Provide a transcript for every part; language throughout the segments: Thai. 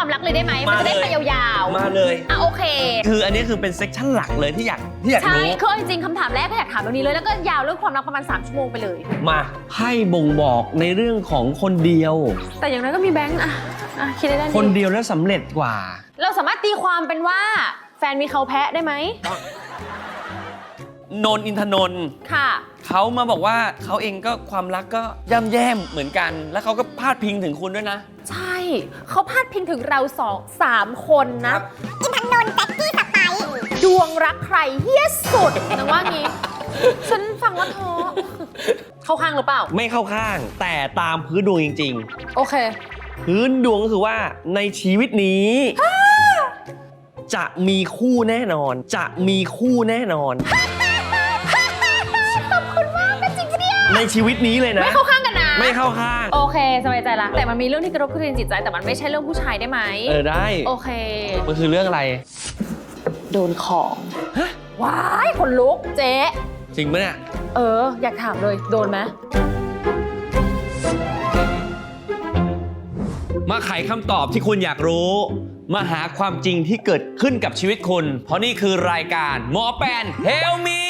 ความรักเลยได้ไหมมันจะได้มาไปเลยยาวๆมาเลย อะโอเค คืออันนี้คือเป็นเซกชันหลักเลยที่อยากที่อยากใช่รู้ คือจริงๆคำถามแรกก็อยากถามตรงนี้เลยแล้วก็ยาวเรื่องความรักประมาณ 3 ชั่วโมงไปเลย มาให้บ่งบอกในเรื่องของคนเดียว แต่อย่างนั้นก็มีแบงค์อะอะคิดได้ด้านคนนี้เดียวแล้วสำเร็จกว่า เราสามารถตีความเป็นว่าแฟนมีเขาแพ้ได้ไหม นนท์อินทนนท์ค่ะ เขามาบอกว่าเขาเองก็ความรักก็ย่ำแย่เหมือนกัน แล้วเขาก็พาดพิงถึงคุณด้วยนะ ใช่ เขาพาดพิงถึงเราสองสามคนนะอินทนนท์แจ็คกี้สไปซ์ดวงรักใครเฮี้ยสุดนางว่างี้ ฉันฟังแล้วท้อเข้าข้างหรือเปล่า ไม่เข้าข้าง แต่ตามพื้นดวงจริง โอเค ๆ พื้นดวงก็คือว่าในชีวิตนี้ จะมีคู่แน่นอน จะมีคู่แน่นอน ในชีวิตนี้เลยนะ ไม่เข้าข้างกันนะ ไม่เข้าข้าง โอเคสบายใจละ แต่มันมีเรื่องที่กระทบกระเทือนจิตใจ แต่มันไม่ใช่เรื่องผู้ชายได้ไหมเออได้ โอเค มันคือเรื่องอะไร โดนของว้ายคนลุกเจ๊จริงไหมเนี่ย เออ อยากถามเลยโดนไหมมาไขคำตอบที่คุณอยากรู้ มาหาความจริงที่เกิดขึ้นกับชีวิตคุณ เพราะนี่คือรายการหมอแปนเฮลมี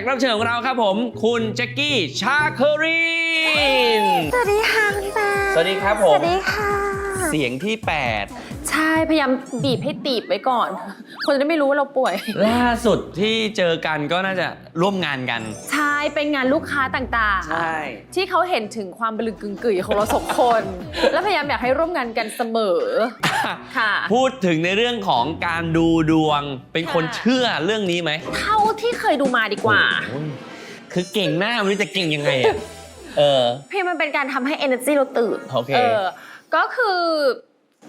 กรับเชิญของเราครับผม คุณแจ็คกี้ชาเคอรีนสวัสดีค่ะคุณแฟนสวัสดีครับผสม วัสดีค่ะ เสียงที่ ใช่พยายามบีบให้ตีบไว้ก่อน คนจะได้ไม่รู้ว่าเราป่วย 8 ล่าสุดที่เจอกันก็น่าจะร่วมงานกัน ใช่ เป็นงานลูกค้าต่างๆที่เขาเห็นถึงความบลึงกึงกึ๋ยของเราสองคน และพยายามอยากให้ร่วมงานกันเสมอค่ะ พูดถึงในเรื่องของการดูดวงเป็นคนค่ะ เชื่อเรื่องนี้ไหมเท่าที่เคยดูมาดีกว่า โอ้ยคือเก่งหน้าไม่รู้จะเก่งยังไงอะเออพี่มันเป็นการทำให้ energy เราตื่นโอเคก็คือ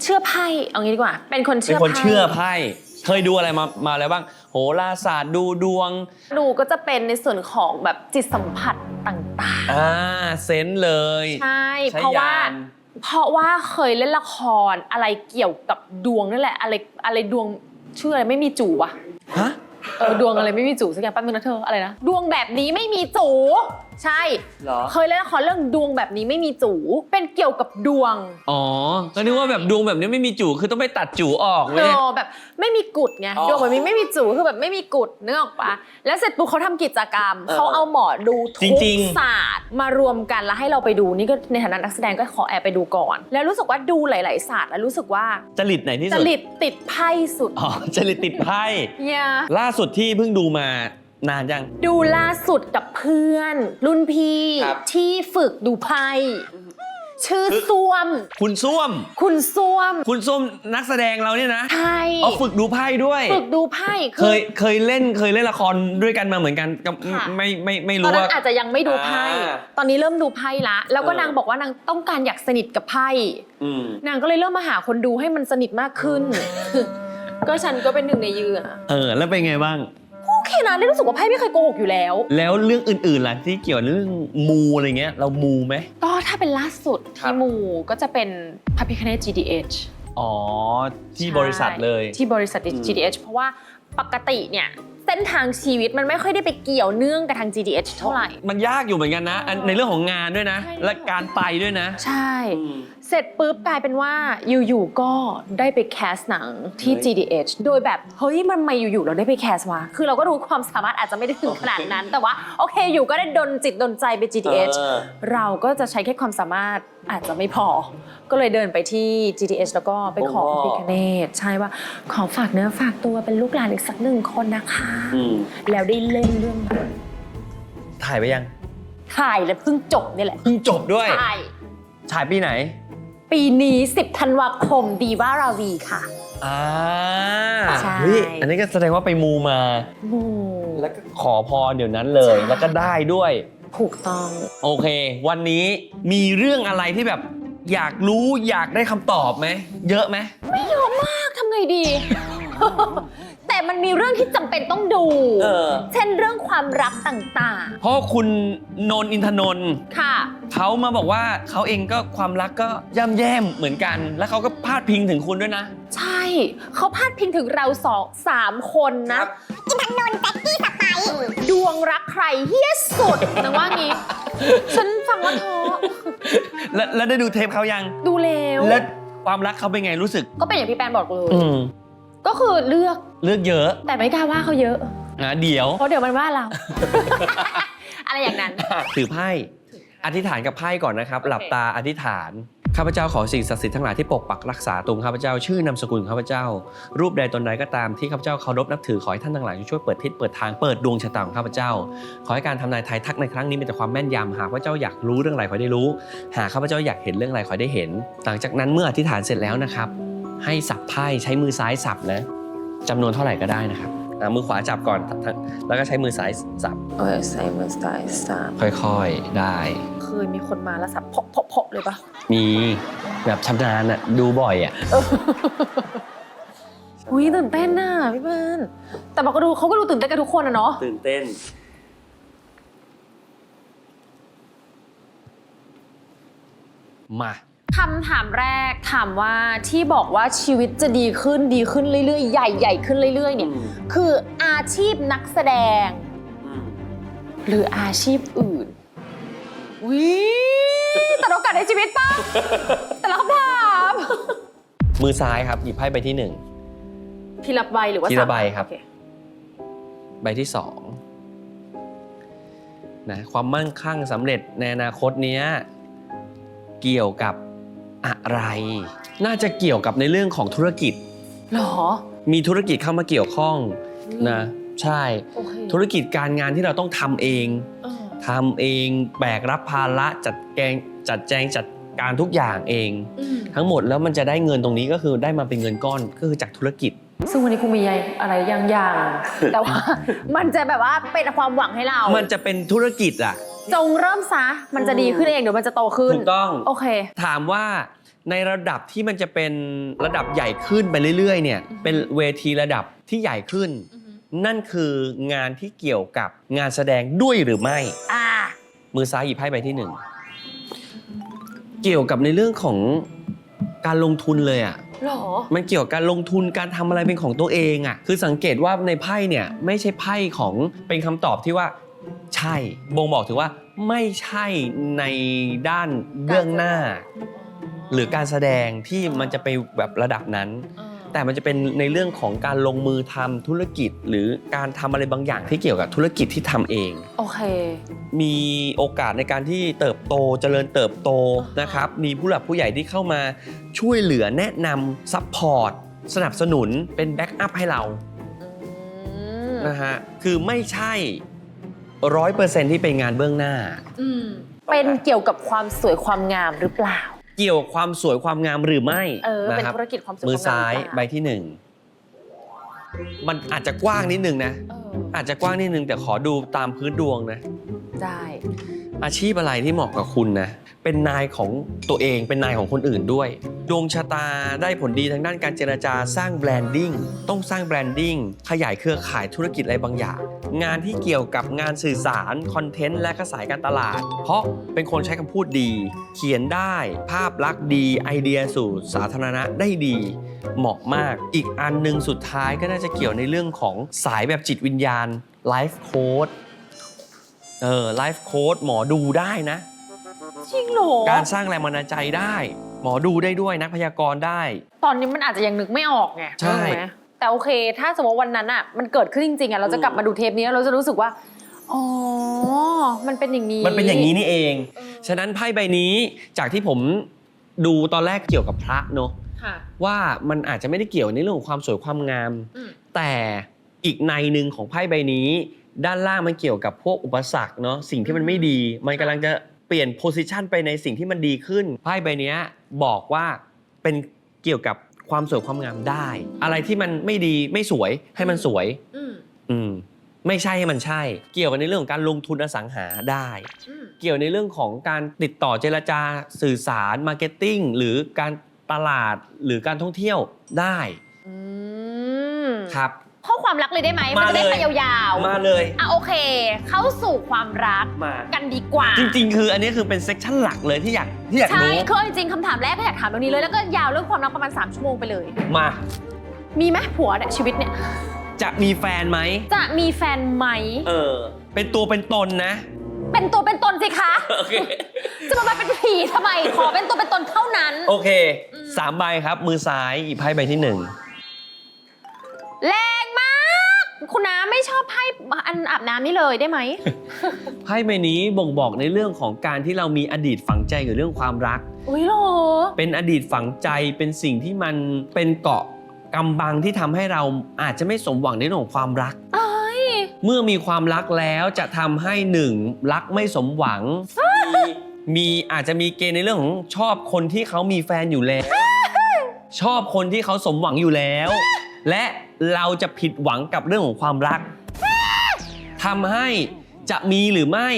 เชื่อไพ่เอางี้ดีกว่า เป็นคนเป็เชื่นอคนไพ่เชื่อไพ่เคยดูอะไรมามาแล้วบ้าง โหราศาสตร์ดูดวง ดูก็จะเป็นในส่วนของแบบจิตสัมผัสต่างอ่าเซนส์เลย ๆ ใช่ ใช้เพราะว่า ยาน เพราะว่าเคยเล่นละครอะไรเกี่ยวกับดวงนั่นแหละ อะไรอะไรดวงชื่ออะไรไม่มีจู่วะฮะ เออดวงอะไรไม่มีจู่สักอย่างแป๊บนึงนะเธออะไรนะดวงแบบนี้ไม่มีจู่ ใช่ เหรอ เคยเล่นละครเรื่องดวงแบบนี้ไม่มีจู่เป็นเกี่ยวกับดวงอ๋อก็นึกว่าแบบดวงแบบนี้ไม่มีจู่คือต้องไปตัดจู่ออกเอเว้ย อแบบไม่มีกุดไงอ๋อดวงแบบนี้ไม่มีจู่คือแบบไม่มีกุดนึกออกปะแล้วเสร็จปุ๊บเขาทำกิจกรรมเออเขาเอาหมอดูทุจกริงๆ ศาสตร์มารวมกันแล้วให้เราไปดูนี่ก็ในฐานะนักแสดงก็ขอแอบไปดูก่อน แล้วรู้สึกว่าดูหลาย ๆ ศาสตร์แล้วรู้สึกว่าจริตไหนที่จสุดริตติดไพ่สุดอ๋อจริตติดไพ่ เนี่ยล่าสุดที่เพิ่งดูมา นานยัง ดูล่าสุดกับเพื่อน รุ่นพี่ครับ ที่ฝึกดูไพ่ชื่อคือส้วม คุณส้วม คุณส้วมคุณส้วมนักแสดงเราเนี่ยนะใช่เอาฝึกดูไพ่ด้วย ฝึกดูไพ่เคยเคยเล่นเคยเล่นละครด้วยกันมาเหมือนกันก็ค่ะ ไม่ไม่ไม่ตอรู้นนั้ว่า นอาจจะยังไม่ดูไพ่ อ่าตอนนี้เริ่มดูไพ่ละ แล้วก็เออ นางบอกว่านางต้องการอยากสนิทกับไพ่ อืมนางก็เลยเริ่มมาหาคนดูให้มันสนิทมากขึ้น ก็ฉันก็เป็นหนึ่งในเหยื่อ เออแล้วเป็นไงบ้าง โอเคนะได้รู้สึกว่าไพ่ไม่เคยโกหกอยู่แล้ว แล้วเรื่องอื่นๆล่ะที่เกี่ยวกับเรื่องมูอะไรเงี้ย เรามูไหม ก็ถ้าเป็นล่าสุดครับที่มูก็จะเป็นพระพิคเนต GDH อ๋อ ที่ใช่บริษัทเลย ที่บริษัท อืม GDH เพราะว่าปกติเนี่ย เส้นทางชีวิตมันไม่ค่อยได้ไปเกี่ยวเนื่องกับทาง GDH เท่าไหร่ มันยากอยู่เหมือนกันนะอันในเรื่องของงานด้วยนะ ใช่ และการไปด้วยนะ ใช่ เสร็จปุ๊บกลายเป็นว่าอยู่ๆก็ได้ไปแคสหนังที่เฮ้ย GDH โดยแบบเฮ้ยมันมาอยู่ๆเราได้ไปแคสวะคือเราก็รู้ความสามารถอาจจะไม่ได้ถึงขนาดนั้น แต่ว่าโอเคอยู่ก็ได้ดนจิตดนใจไป GDH เออ เราก็จะใช้แค่ความสามารถอาจจะไม่พอ ก็เลยเดินไปที่ GDH แล้วก็ไปขอโอ้พระพิคเนตใช่ว่าขอฝากเนื้อฝากตัวเป็นลูกหลานอีกสักหนึ่งคนนะคะ อืมแล้วได้เล่นเรื่องนั้นถ่ายไปยังถ่ายแล้วเพิ่งจบนี่แหละเพิ่งจบด้วย ใช่ฉายปีไหน ปีนี้ 10ธันวาคมดีว่าราวีค่ะ อ่าใช่ เฮ้ยอันนี้ก็แสดงว่าไปมูมาโอ้แล้วก็ขอพรเดี๋ยวนั้นเลยใช่แล้วก็ได้ด้วย ถูกต้อง โอเค วันนี้มีเรื่องอะไรที่แบบ อยากรู้อยากได้คำตอบไหม เยอะไหมไม่เยอะมากทำไงดี แต่มันมีเรื่องที่จำเป็นต้องดู เออ เช่นเรื่องความรักต่างเพราะคุณนนท์อินทนนท์ๆ ค่ะ เขามาบอกว่าเขาเองก็ความรักก็ย่ำแย่เหมือนกัน แล้วเขาก็พาดพิงถึงคุณด้วยนะ ใช่ เขาพาดพิงถึงเราสองสามคนนะอินทนนท์แจ็คกี้สไปซ์ดวงรักใครเฮี้ยสุดนางว่างี้ ฉันฟังว่าท้อแล้วแล้วได้ดูเทปเขายัง ดูแล้ว แล้วความรักเขาเป็นไงรู้สึก ก็เป็นอย่างพี่แปนบอกเลย อืม ก็คือเลือกเลือกเยอะแต่ไม่กล้าว่าเขาเยอะ นะเดี๋ยว เพราะเดี๋ยวมันว่าเรา อะไรอย่างนั้น ถือไพ่ อธิษฐานกับไพ่ก่อนนะครับโอเคหลับตาอธิษฐาน ข้าพเจ้าขอสิ่งศักดิ์สิทธิ์ทั้งหลายที่ปกปักรักษาตรงข้าพเจ้าชื่อนามสกุลข้าพเจ้า รูปใดตนใดก็ตามที่ข้าพเจ้าเคารพนับถือขอให้ท่านทั้งหลายช่วยเปิดทิศเปิดทางเปิดดวงชะตาของข้าพเจ้า ขอให้การทำนายทายทักในครั้งนี้มีแต่ความแม่นยำหากว่าเจ้าอยากรู้เรื่องอะไรขอให้ได้รู้ หากข้าพเจ้าอยากเห็นเรื่องอะไรขอให้ได้เห็น หลังจากนั้นเมื่ออธิษฐานเสร็จแล้วนะครับ ให้สับไพ่ใช้มือซ้ายสับนะจำนวนเท่าไหร่ก็ได้นะครับอะมือขวาจับก่อนแล้วก็ใช้มือซ้ายสับเออใส่มือสายสามค่อยๆได้ เคยมีคนมาแล้วสับเพาะเพาะเพาะเลยปะมีแบบชำนาญอะดูบ่อยอะอุ้ยตื่นเต้นน่ะพี่เบิร์นแต่บอกก็ดูเขาก็ดูตื่นเต้นกันทุกคนอะเนาะตื่นเต้น มา คำถามแรกถามว่าที่บอกว่าชีวิตจะดีขึ้นดีขึ้นเรื่อยๆ ใหญ่ใหญ่ขึ้นเรื่อยๆ เนี่ย คืออาชีพนักแสดง หรืออาชีพอื่นวิแต่โอกาสในชีวิตป่ะแต่ละคำถามมือซ้ายครับ หยิบไพ่ใบที่หนึ่งทีละใบหรือว่าทีละสามใบครับโอเใบที่สองนะความมั่งคั่งสำเร็จในอนาคตเนี้ยเกี่ยวกับ อะไร น่าจะเกี่ยวกับในเรื่องของธุรกิจ หรอ มีธุรกิจเข้ามาเกี่ยวข้องนะใช่ โอเคธุรกิจการงานที่เราต้องทำเองเออทำเองแบกรับภาระจัดแกงจัดแจงจัดการทุกอย่างเอง อืมทั้งหมดแล้วมันจะได้เงินตรงนี้ก็คือได้มาเป็นเงินก้อนก็คือจากธุรกิจ ซึ่งวันนี้คงมีอะไรอย่างๆ แต่ว่า มันจะแบบว่าเป็นความหวังให้เรา มันจะเป็นธุรกิจอะ จงเริ่มซะมันจะดีขึ้นเองเดี๋ยวมันจะโตขึ้นถูกต้อง โอเค ถามว่าในระดับที่มันจะเป็นระดับใหญ่ขึ้นไปเรื่อย ๆ เนี่ยอือฮึเป็นเวทีระดับที่ใหญ่ขึ้น นั่นคืองานที่เกี่ยวกับงานแสดงด้วยหรือไม่ อ่า มือซ้ายหยิบไพ่ใบที่หนึ่งเกี่ยวกับในเรื่องของการลงทุนเลยอะ หรอ มันเกี่ยวกับการลงทุนการทำอะไรเป็นของตัวเองอะ คือสังเกตว่าในไพ่เนี่ยไม่ใช่ไพ่ของเป็นคำตอบที่ว่า ใช่บ่งบอกถึงว่าไม่ใช่ในด้านเบื้องหน้า หรือการแสดงที่มันจะไปแบบระดับนั้น แต่มันจะเป็นในเรื่องของการลงมือทำธุรกิจ หรือการทำอะไรบางอย่างที่เกี่ยวกับธุรกิจที่ทำเอง โอเค มีโอกาสในการที่เติบโตเจริญเติบโตนะครับ มีผู้หลักผู้ใหญ่ที่เข้ามาช่วยเหลือแนะนำซัพพอร์ตสนับสนุนเป็นแบ็กอัพให้เราอืมนะฮะคือไม่ใช่ ร้อยเปอร์เซ็นที่เป็นงานเบื้องหน้า อืมเป็นเกี่ยวกับความสวยความงามหรือเปล่า เกี่ยวกับความสวยความงามหรือไม่เออเป็นนะครับธุรกิจความสวยมือความงามซ้ายหรือเปล่ใบที่หนึ่งมันอาจจะกว้างนิดนึงนะเอออาจจะกว้างนิดนึงแต่ขอดูตามพื้นดวงนะ ได้ อาชีพอะไรที่เหมาะกับคุณนะ เป็นนายของตัวเอง เป็นนายของคนอื่นด้วย ดวงชะตาได้ผลดีทางด้านการเจรจาสร้างแบรนดิ้ง ต้องสร้างแบรนดิ้ง ขยายเครือข่ายธุรกิจอะไรบางอย่าง งานที่เกี่ยวกับงานสื่อสาร คอนเทนต์ และกระสายการตลาด เพราะเป็นคนใช้คำพูดดี เขียนได้ ภาพลักษณ์ดี ไอเดียสู่สาธารณะได้ดี เหมาะมาก อีกอันหนึ่งสุดท้ายก็น่าจะเกี่ยวในเรื่องของสายแบบจิตวิญญาณ ไลฟ์โค้ด เออไลฟ์โค้ดหมอดูได้นะ จริงเหรอการสร้างแรงบันดาลใจได้ หมอดูได้ด้วยนักพยากรณ์ได้ ตอนนี้มันอาจจะยังนึกไม่ออกไงใช่ถูกไหมแต่โอเค ถ้าสมมติวันนั้นอะมันเกิดขึ้นจริงๆอะเราจะกลับมาดูเทปนี้แล้วเราจะรู้สึกว่าอ๋อมันเป็นอย่างนี้มันเป็นอย่างนี้นี่เองเออฉะนั้นไพ่ใบนี้จากที่ผมดูตอนแรกเกี่ยวกับพระเนอะค่ะ ว่ามันอาจจะไม่ได้เกี่ยวในเรื่องของความสวยความงาม อืม แต่อีกในหนึ่งของไพ่ใบนี้ ด้านล่างมันเกี่ยวกับพวกอุปสรรคเนาะสิ่งที่มันไม่ดี มันกำลังจะเปลี่ยนโพสิชันไปในสิ่งที่มันดีขึ้นไพ่ใบเนี้ยบอกว่าเป็นเกี่ยวกับความสวยความงามได้ อะไรที่มันไม่ดีไม่สวยให้มันสวย อืมอืมไม่ใช่ให้มันใช่ เกี่ยวกับในเรื่องของการลงทุนอสังหาได้ อืมเกี่ยวในเรื่องของการติดต่อเจรจาสื่อสารมาร์เก็ตติ้งหรือการตลาดหรือการท่องเที่ยวได้อืมครับข้อ ความรักเลยได้ไหมมาจะได้เลยไปยาวมาเลยๆอะโอเค เข้าสู่ความรักมากันดีกว่า จริง ๆ คืออันนี้คือเป็นเซกชันหลักเลยที่อยากที่อยากใช่รู้คือจริงๆคำถามแรกก็อยากถามตรงนี้เลยแล้วก็ยาวเรื่องความรักประมาณ 3 ชั่วโมงไปเลย มา มีไหมผัวเนี่ยชีวิตเนี่ยจะมีแฟนไหมจะมีแฟนไหมเออ เป็นตัวเป็นตนนะ เป็นตัวเป็นตนสิคะโอเคจะมาเป็นผีทำไมขอเป็นตัวเป็นตนเท่านั้น โอเคอืมสามใบครับ มือซ้ายหยิบไพ่ใบที่หนึ่ง แรงมาก คุณน้าไม่ชอบไพ่อันอาบน้ำนี่เลยได้ไหม ไพ่ใบนี้บ่งบอกในเรื่องของการที่เรามีอดีตฝังใจกับเรื่องความรัก อุ้ยเหรอ เป็นอดีตฝังใจเป็นสิ่งที่มันเป็นเกาะกำบังที่ทำให้เราอาจจะไม่สมหวังในเรื่องของความรัก เอ้ย เมื่อมีความรักแล้วจะทำให้หนึ่งรักไม่สมหวัง มีมีอาจจะมีเกณฑ์ในเรื่องของชอบคนที่เขามีแฟนอยู่แล้ว ชอบคนที่เขาสมหวังอยู่แล้ว และ เราจะผิดหวังกับเรื่องของความรักทำให้จะมีหรือไม่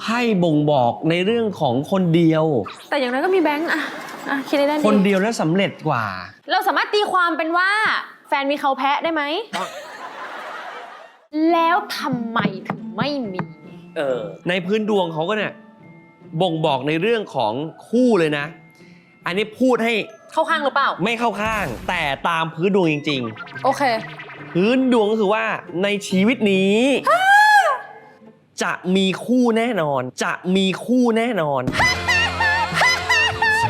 ไพ่บ่งบอกในเรื่องของคนเดียว แต่อย่างนั้นก็มีแบงค์อะอะคิดได้ด้านคนดีเดียวแล้วสำเร็จกว่า เราสามารถตีความเป็นว่า แฟนมีเขาแพ้ได้ไหม แล้วทำไมถึงไม่มีเออในพื้นดวงเขาก็เนี่ยบ่งบอกในเรื่องของคู่เลยนะ อันนี้พูดให้เข้าข้างหรือเปล่า ไม่เข้าข้าง แต่ตามพื้นดวงจริง โอเค ๆ พื้นดวงก็คือว่าในชีวิตนี้ จะมีคู่แน่นอน จะมีคู่แน่นอน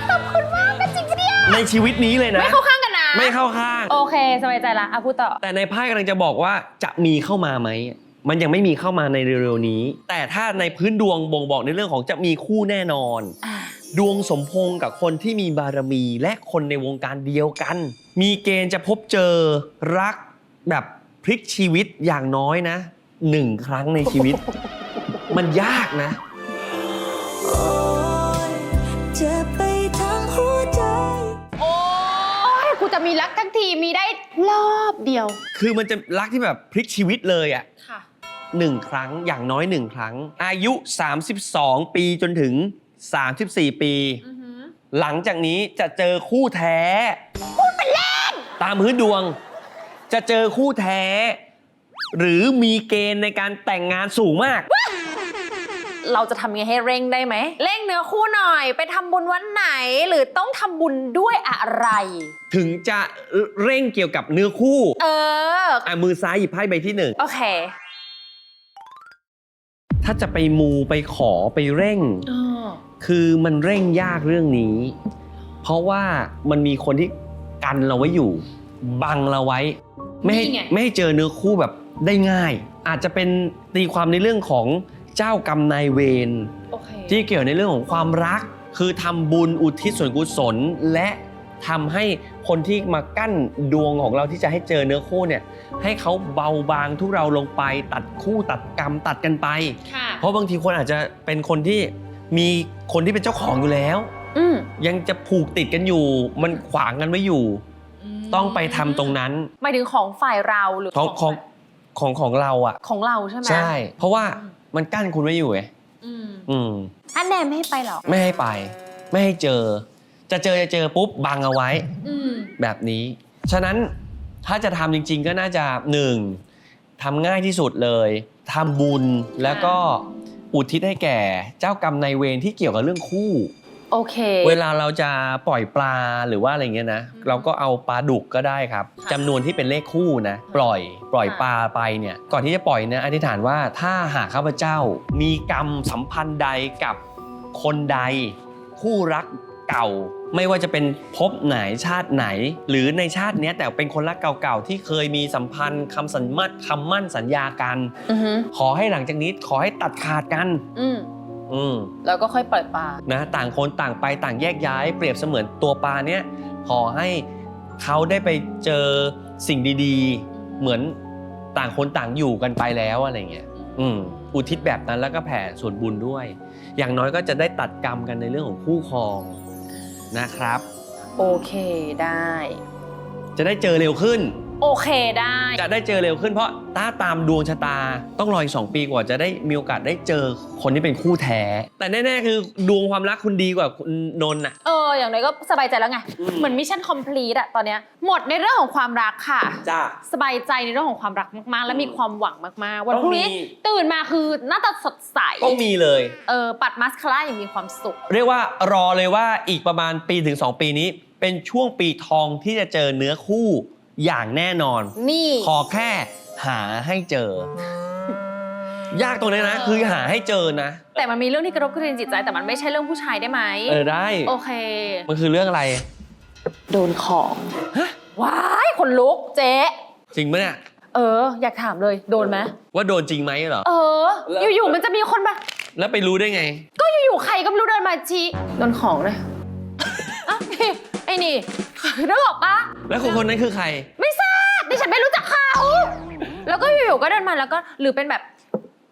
ขอบคุณมากเป็นจริงปะเนี่ยในชีวิตนี้เลยนะ ไม่เข้าข้างกันนะไม่เข้าข้าง โอเคสบายใจละอะพูดต่อ แต่ในไพ่กำลังจะบอกว่าจะมีเข้ามาไหม มันยังไม่มีเข้ามาในเร็วๆนี้ แต่ถ้าในพื้นดวงบ่งบอกในเรื่องของจะมีคู่แน่นอน อะ ดวงสมพงษ์กับคนที่มีบารมีและคนในวงการเดียวกัน มีเกณฑ์จะพบเจอรักแบบพลิกชีวิตอย่างน้อยนะหนึ่งครั้งในชีวิต มันยากนะโอ้ยเจ็บไปทั้งหัวใจโอ้ยกูจะมีรักทั้งทีมีได้รอบเดียว คือมันจะรักที่แบบพลิกชีวิตเลยอะค่ะหนึ่งครั้งอย่างน้อยหนึ่งครั้ง อายุ 32 ปีจนถึง 34 ปี อือหือหลังจากนี้จะเจอคู่แท้พูดไปเล่นตามพื้นดวง จะเจอคู่แท้ หรือมีเกณฑ์ในการแต่งงานสูงมาก เราจะทำยังไงให้เร่งได้ไหม เร่งเนื้อคู่หน่อย ไปทำบุญวันไหน หรือต้องทำบุญด้วยอะไร ถึงจะเร่งเกี่ยวกับเนื้อคู่เออ อะมือซ้ายหยิบไพ่ใบที่หนึ่งโอเค ถ้าจะไปมูไปขอไปเร่ง คือมันเร่งยากเรื่องนี้ เพราะว่ามันมีคนที่กันเราไว้อยู่ บังเราไว้ ไม่ให้นี่ไง ไม่ให้เจอเนื้อคู่แบบได้ง่าย อาจจะเป็นตีความในเรื่องของเจ้ากรรมนายเวร โอเคที่เกี่ยวในเรื่องของความรัก คือทำบุญอุทิศส่วนกุศล และทำให้ คนที่มากั้นดวงของเราที่จะให้เจอเนื้อคู่เนี่ยให้เขาเบาบางทุเราลงไป ตัดคู่ตัดกรรมตัดกันไป ค่ะ เพราะบางทีคนอาจจะเป็นคนที่มีคนที่เป็นเจ้าของอยู่แล้ว อืมยังจะผูกติดกันอยู่ มันขวางกันไว้อยู่ ต้องไปทำตรงนั้นหมายถึงของฝ่ายเราหรือของของของของเราอะ ของเราใช่ไหมใช่ เพราะว่าอืมมันกั้นคุณไว้อยู่ไงอืมอืมอันแนมไม่ให้ไปหรอไม่ให้ไป ไม่ให้เจอ จะเจอจะเจอปุ๊บบังเอาไว้ อืมแบบนี้ ฉะนั้นถ้าจะทำจริง ๆ ก็น่าจะหนึ่งทำง่ายที่สุดเลยทำบุญแล้วก็อุทิศให้แก่เจ้ากรรมนายเวรที่เกี่ยวกับเรื่องคู่ โอเค เวลาเราจะปล่อยปลาหรือว่าอะไรเงี้ยนะอืมเราก็เอาปลาดุกก็ได้ครับค่ะจำนวนที่เป็นเลขคู่นะ ปล่อย ปล่อยค่ะปลาไปเนี่ย ก่อนที่จะปล่อยนะอธิษฐานว่าถ้าหากข้าพเจ้ามีกรรมสัมพันธ์ใดกับคนใด คู่รัก เก่า ไม่ว่าจะเป็นภพไหนชาติไหน หรือในชาติเนี้ยแต่เป็นคนรักเก่าๆ ที่เคยมีสัมพันธ์คำสัญมัดคำมั่นสัญญากัน อือหือขอให้หลังจากนี้ขอให้ตัดขาดกัน อืมอืม แล้วก็ค่อยปล่อยปลา นะต่างคนต่างไปต่างแยกย้าย เปรียบเสมือนตัวปลาเนี้ยขอให้เขาได้ไปเจอสิ่งดีๆ เหมือนต่างคนต่างอยู่กันไปแล้วอะไรเงี้ยอืมอุทิศแบบนั้นแล้วก็แผ่ส่วนบุญด้วย อย่างน้อยก็จะได้ตัดกรรมกันในเรื่องของคู่ครอง นะครับ โอเคได้ จะได้เจอเร็วขึ้น โอเคได้ จะได้เจอเร็วขึ้นเพราะถ้าตามดวงชะตาต้องรออีกสองปีกว่าจะได้มีโอกาสได้เจอคนที่เป็นคู่แท้ แต่แน่ๆ คือดวงความรักคุณดีกว่าคุณนนท์อะ เออ อย่างไรก็สบายใจแล้วไงอืมเหมือนมิชชั่นคอมพลีทอะตอนเนี้ยหมดในเรื่องของความรักค่ะ จ้า สบายใจในเรื่องของความรักมาก ๆ และมีความหวังมาก ๆ วันต้องพรุ่งนี้มี ตื่นมาคือหน้าตาสดใส ต้องมีเลย เออ ปัดมัสคาร่าอย่างมีความสุข เรียกว่ารอเลยว่าอีกประมาณปีถึง 2 ปีนี้ เป็นช่วงปีทองที่จะเจอเนื้อคู่ อย่างแน่นอน นี่ ขอแค่หาให้เจอ ยากตรงนี้นะ คือหาให้เจอนะ แต่มันมีเรื่องที่กระทบกระเทือนจิตใจแต่มันไม่ใช่เรื่องผู้ชายได้ไหมเออได้ โอเค มันคือเรื่องอะไร โดนของว้ายคนลุกเจ๊จริงไหมเนี่ย เออ อยากถามเลยโดนไหมว่าโดนจริงไหมเหรอ เออ แล้ว อยู่ๆมันจะมีคนมาแล้วไปรู้ได้ไงก็อยู่ๆใครก็ไม่รู้เดินมาชี้โดนของเลยอะไอ้ นี่ นึกออกปะแล้วคนคนนั้นคือใคร ไม่ทราบดิฉันไม่รู้จักเขา แล้วก็อยู่ๆก็เดินมาแล้วก็หรือเป็นแบบ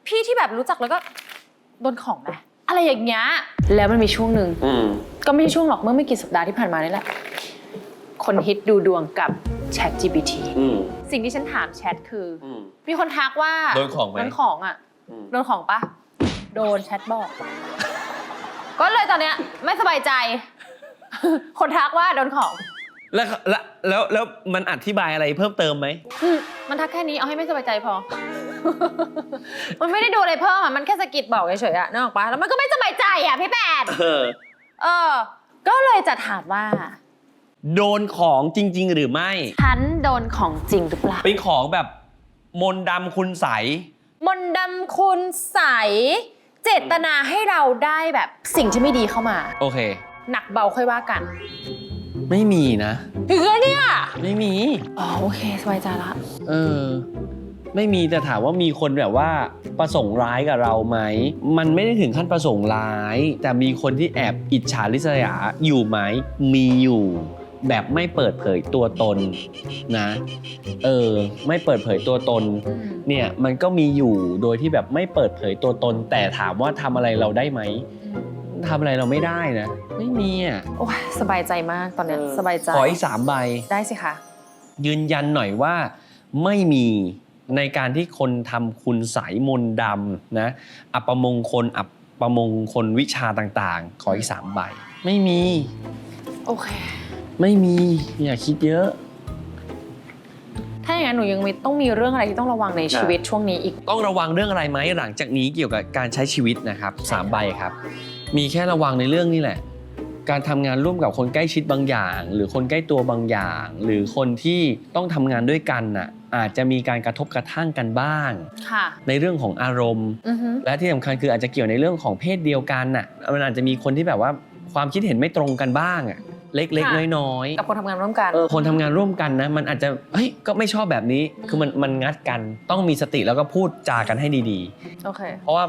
พี่ที่แบบรู้จักแล้วก็โดนของไหมอะไรอย่างเงี้ย แล้วมันมีช่วงหนึ่งอืมก็ไม่ใช่ช่วงหรอกเมื่อไม่กี่สัปดาห์ที่ผ่านมานี่แหละ คนฮิตดูดวงกับ Chat GPT อืมสิ่งที่ฉันถามแชทคือ อืม มีคนทักว่าโดนของไหม โดนของอะ อืม โดนของปะโดนแชทบอก ก็เลยตอนเนี้ยไม่สบายใจ คนทักว่าโดนของแล้วแล้วแล้วแล้วมันอธิบายอะไรเพิ่มเติมไหม อืมมันทักแค่นี้เอาให้ไม่สบายใจพอ มันไม่ได้ดูอะไรเพิ่มอะ มันแค่สะกิดบอกเฉยๆอะนึกออกปะแล้วมันก็ไม่สบายใจอะพี่แปด เออ เออ ก็เลยจะถามว่า โดนของจริง ๆ หรือไม่ ฉันโดนของจริงหรือเปล่า เป็นของแบบมนต์ดำคุณใสมนต์ดำคุณใส เจตนาให้เราได้แบบสิ่งที่ไม่ดีเข้ามา โอเค หนักเบาค่อยว่ากันไม่มีนะ ถึงแล้วเนี่ยไม่มี อ๋อโอเคสบายใจละเออ ไม่มีแต่ถามว่ามีคนแบบว่าประสงค์ร้ายกับเราไหม มันไม่ได้ถึงขั้นประสงค์ร้าย แต่มีคนที่แอบอิจฉาริษยาอยู่ไหม มีอยู่ แบบไม่เปิดเผยตัวตนนะ เออ ไม่เปิดเผยตัวตนอืมเนี่ยมันก็มีอยู่โดยที่แบบไม่เปิดเผยตัวตน แต่ถามว่าทำอะไรเราได้ไหม ทำอะไรเราไม่ได้นะ ไม่มีอะโอ้ยสบายใจมากตอนเนี้ยสบายใจขออีกสามใบ ได้สิคะยืนยันหน่อยว่าไม่มีในการที่คนทำคุณสายมนต์ดำนะอัปมงคลอัปปมงคลวิชาต่างๆ ขออีกสามใบ ไม่มี โอเค ไม่มีอย่าคิดเยอะ ถ้าอย่างนั้นหนูยังมีต้องมีเรื่องอะไรที่ต้องระวังในชีวิตช่วงนี้อีก ต้องระวังเรื่องอะไรไหมหลังจากนี้เกี่ยวกับการใช้ชีวิตนะครับสามใบครับ มีแค่ระวังในเรื่องนี้แหละ การทำงานร่วมกับคนใกล้ชิดบางอย่าง หรือคนใกล้ตัวบางอย่าง หรือคนที่ต้องทำงานด้วยกันน่ะอาจจะมีการกระทบกระทั่งกันบ้าง ค่ะ ในเรื่องของอารมณ์ อือฮึและที่สำคัญคืออาจจะเกี่ยวในเรื่องของเพศเดียวกันน่ะมันอาจจะมีคนที่แบบว่าความคิดเห็นไม่ตรงกันบ้างอะ เล็ก ๆ น้อยกับคนทำงานร่วมกัน ๆเออคนทำงานร่วมกันนะ มันอาจจะเฮ้ยก็ไม่ชอบแบบนี้คือมันมันงัดกัน ต้องมีสติแล้วก็พูดจากันให้ดีโอเคๆเพราะว่า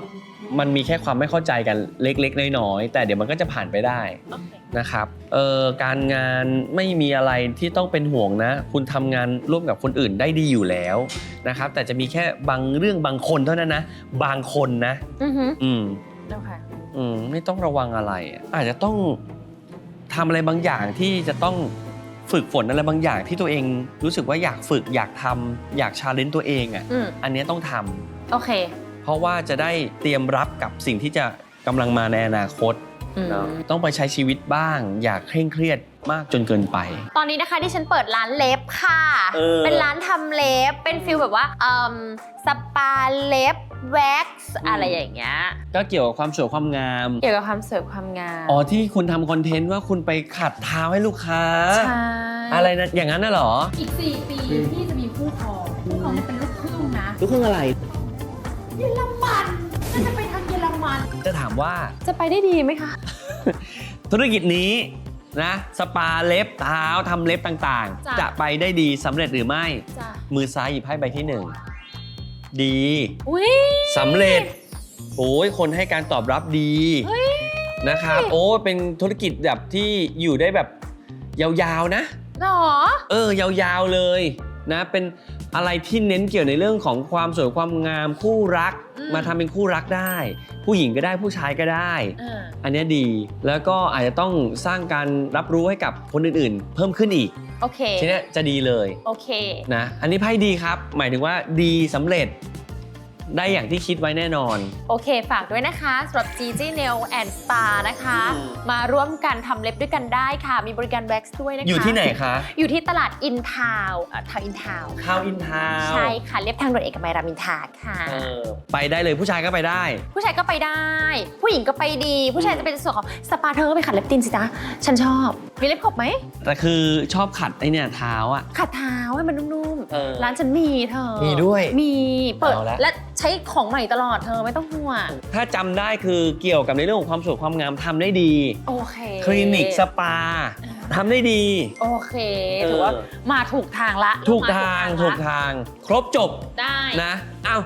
มันมีแค่ความไม่เข้าใจกันเล็กๆ น้อยๆแต่เดี๋ยวมันก็จะผ่านไปได้โอเคนะครับเออการงานไม่มีอะไรที่ต้องเป็นห่วงนะ คุณทำงานร่วมกับคนอื่นได้ดีอยู่แล้วนะครับแต่จะมีแค่บางเรื่องบางคนเท่านั้นนะ บางคนนะ อือฮึอืมโอเค อืมไม่ต้องระวังอะไรอะอาจจะต้อง ทำอะไรบางอย่างที่จะต้องฝึกฝนอะไรบางอย่างที่ตัวเองรู้สึกว่าอยากฝึกอยากทำอยากชาเลนจ์ตัวเองอะอืมอันเนี้ยต้องทำโอเค เพราะว่าจะได้เตรียมรับกับสิ่งที่จะกำลังมาในอนาคตอืมเนอะต้องไปใช้ชีวิตบ้าง อยากเคร่งเครียดมากจนเกินไป ตอนนี้นะคะที่ฉันเปิดร้านเล็บค่ะเออเป็นร้านทำเล็บเป็นฟิลแบบว่าเอ่มสปาเล็บ แว็กซ์อะไรอย่างเงี้ย ก็เกี่ยวกับความสวยความงาม เกี่ยวกับความสวยความงาม อ๋อที่คุณทำคอนเทนต์ว่าคุณไปขัดเท้าให้ลูกค้า ใช่ อะไรนะอย่างนั้นน่ะเหรอ อีก 4 ปีพี่จะมีคู่ครองคู่ครองจะเป็นลูกครึ่งนะ ลูกครึ่งอะไร เยอรมันน่าจะไปทางเยอรมันจะถามว่า จะไปได้ดีไหมคะ ธุรกิจนี้นะสปาเล็บเท้าทำเล็บต่างจ้ะๆจะไปได้ดีสำเร็จหรือไม่ จ้ะมือซ้ายหยิบไพ่ใบที่หนึ่ง ดีอุ้ยสำเร็จ โอ้ยคนให้การตอบรับดีนะครับ โอ้เป็นธุรกิจแบบที่อยู่ได้แบบยาวๆนะ หรอ เออ ยาวๆเลย นะเป็นอะไรที่เน้นเกี่ยวในเรื่องของความสวยความงามคู่รัก อืม มาทำเป็นคู่รักได้ ผู้หญิงก็ได้ผู้ชายก็ได้อ่าอันเนี้ยดีแล้วก็อาจจะต้องสร้างการรับรู้ให้กับคนอื่นๆ เพิ่มขึ้นอีกโอเค ทีเนี้ยจะดีเลยโอเค นะอันนี้ไพ่ดีครับ หมายถึงว่าดีสำเร็จ ได้อย่างที่คิดไว้แน่นอน โอเค ฝากด้วยนะคะสำหรับ GG Nail and Spa นะคะอืมมาร่วมกันทำเล็บด้วยกันได้ค่ะ มีบริการแว็กซ์ด้วยนะคะ อยู่ที่ไหนคะ อยู่ที่ตลาดอินทาวทาวอินทาวทาวอินทาวใช่ค่ะเรียบทางด่วนเอกมัยรามอินทราค่ะเออไปได้เลยผู้ชายก็ไปได้ ผู้ชายก็ไปได้ ผู้หญิงก็ไปดี ผู้ชายจะเป็นส่วนของสปาเธอก็ไปขัดเล็บตินสิจ๊ะฉันชอบมีเล็บขบไหม แต่คือชอบขัดไอเนี่ยเท้าอะ ขัดเท้าให้มันนุ่มเออ ๆ ร้านฉันมีเธอมีด้วยมีเปิดเอาละ และใช้ของใหม่ตลอดเธอไม่ต้องห่วงถ้าจำได้คือเกี่ยวกับในเรื่องของความสวยความงามทำได้ดี โอเคคลินิกสปาทำได้ดี โอเคเออถือว่ามาถูกทางละถูกทางมาถูกละทาง ครบจบได้ นะเอ้า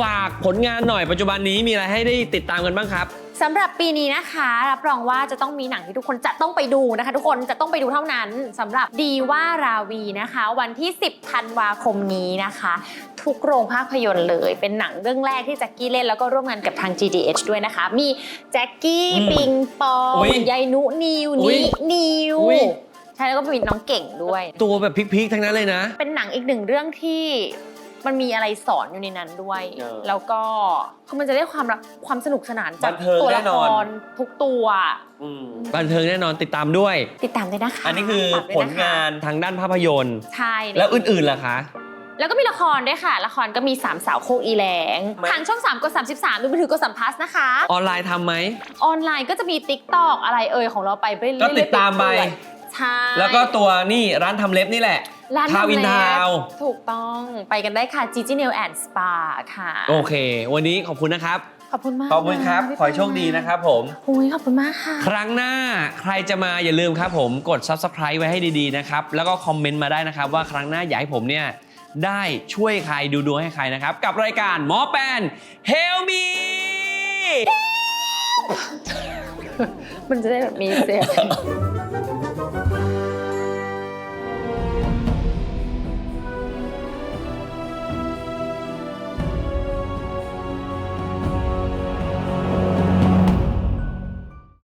ฝากผลงานหน่อยปัจจุบันนี้มีอะไรให้ได้ติดตามกันบ้างครับ สำหรับปีนี้นะคะรับรองว่าจะต้องมีหนังที่ทุกคนจะต้องไปดูนะคะ ทุกคนจะต้องไปดูเท่านั้นสำหรับดีว่าราวีนะคะ วันที่ 10ธันวาคมนี้นะคะ ทุกโรงภาพยนตร์เลย เป็นหนังเรื่องแรกที่แจ็คกี้เล่นแล้วก็ร่วมงานกับทาง GDH ด้วยนะคะ มีแจ็คกี้อืมปิงปองอุ๊ยยายนุนิวอุ๊ยนินิวอุ๊ย ใช่แล้วก็มีน้องเก่งด้วย ตัวแบบพลิกๆทั้งนั้นเลยนะ เป็นหนังอีกหนึ่งเรื่องที่ มันมีอะไรสอนอยู่ในนั้นด้วย เออแล้วก็คือมันจะได้ความรักความสนุกสนานจากบันเทิงตัวแน่ละนคอน รทุกตัวบันเทิงแน่นอนติดตามด้วย ติดตามด้วยนะคะอันนี้คือฝากด้วยผนะลคะงานทางด้านภาพยนตร์ ใช่แล้วอื่นๆล่ะคะ แล้วก็มีละครด้วยค่ะ ละครก็มีสามสาวโคกอีแหลงไม่ทางช่อง3กด33ดูมือถือกดสัมพัสนะคะ ออนไลน์ทำไหม ออนไลน์ก็จะมี t ิ k t o k อะไรเอ่ยของเราไปเรื่อยๆก็ติดตามไป เรื่อยๆ ใช่แล้วก็ตัวนี่ร้านทำเล็บนี่แหละร้านทาวินทำเล็บทาวถูกต้องไปกันได้ค่ะ Gigi Nail and Spa ค่ะ โอเค วันนี้ขอบคุณนะครับ ขอบคุณมากขอบคุณครับ นะพี่ขอให้โชคดีนะครับผม โอ้ยขอบคุณมากค่ะ ครั้งหน้าใครจะมาอย่าลืมครับผมกด subscribe ไว้ให้ดีๆนะครับ แล้วก็คอมเมนต์มาได้นะครับ ว่าครั้งหน้าอยากให้ผมเนี่ยได้ช่วยใครดูดวงให้ใครนะครับ กับรายการหมอแปนเฮลมีมันจะได้แบบมีเสียง